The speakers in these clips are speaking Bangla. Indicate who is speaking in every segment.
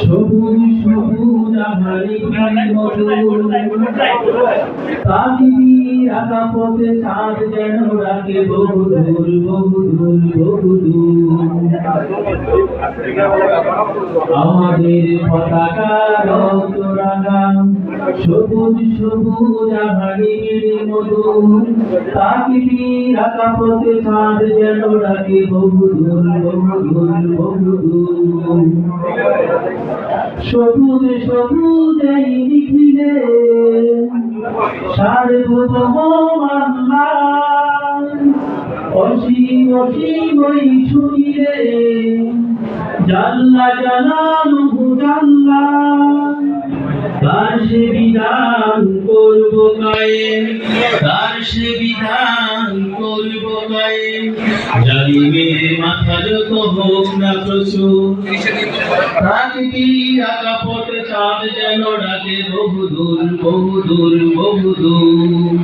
Speaker 1: সবুজ সবুজ আহারি আঁকা পথে চাঁদ যেন রাখে বহুদূর বহুদূর বহুদূর আমাদের পতাকা রক্তরাঙা সবুজ সবুজ আহারির মধুর কাহিনী আঁকা পথে চাঁদ যেন রাখে বহুদূর বহুদূর বহুদূর সবুজ সবুজ এই নিখিলে সার্বভৌম অসীম অসীম ওই শুনিলে তার সে বিধান করব কায়েম তার সে বিধান করব কায়েম জালিমের মাথা যত হোক না প্রচুর প্রাকৃতিক আঁকা পথে চাঁদ যেন ডাকে, বহুদূর বহুদূর বহুদূর।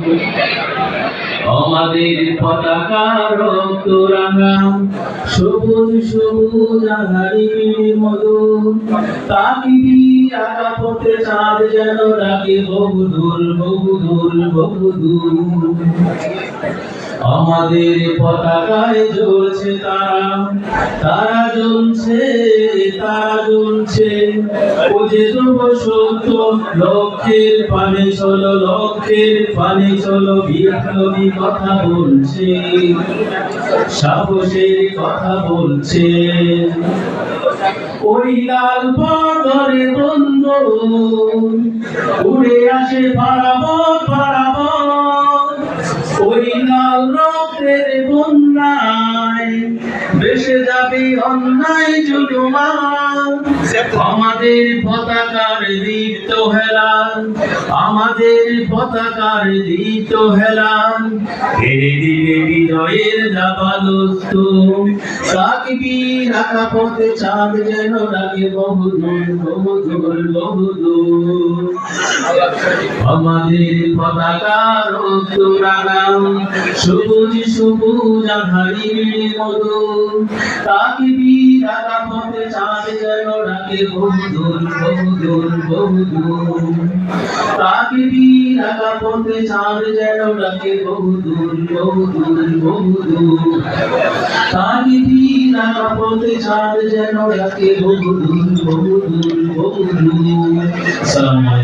Speaker 1: আমাদের পতাকার রক্তরাঙা, সবুজ সবুজ আহারির মধুর। তাকিবি আকা পথে চাঁদ যেন ডাকে, বহুদূর বহুদূর বহুদূর। আমাদের পতাকায় জ্বলছে তারা তারা জ্বলছে তারা জ্বলছে। ও যে ধ্রুব সত্য, লক্ষ্যের পানে চলো, লক্ষ্যের পানে চলো, বিপ্লবী কথা বলছে। সাহসের কথা বলছে। ওই লাল পাথরে বন্ধ উড়ে আসে পারাবত অন্যায় জুলুমান আমাদের পতাকার দীপ্ত হেলান, আমাদের পতাকার দীপ্ত হেলান। ফেরে দিবে বিজয়ের দাবালস্ত সাকিবি রাখা পথে চাঁদ যেন ডাকে, বহুদূর বহুদূর বহুদূর। আমাদের পতাকার উত্তরাগাম সবুজ সবুজ আধারির মধু। তাকে বিরাগা পথে চাঁদ যেন ডাকে বহুদূর বহুদূর বহুদূর তাকে বিরাগা পথে চাঁদ যেন ডাকে বহুদূর বহুদূর বহুদূর তাকে বিরাগা পথে চাঁদ যেন ডাকে বহুদূর বহুদূর বহুদূর সময়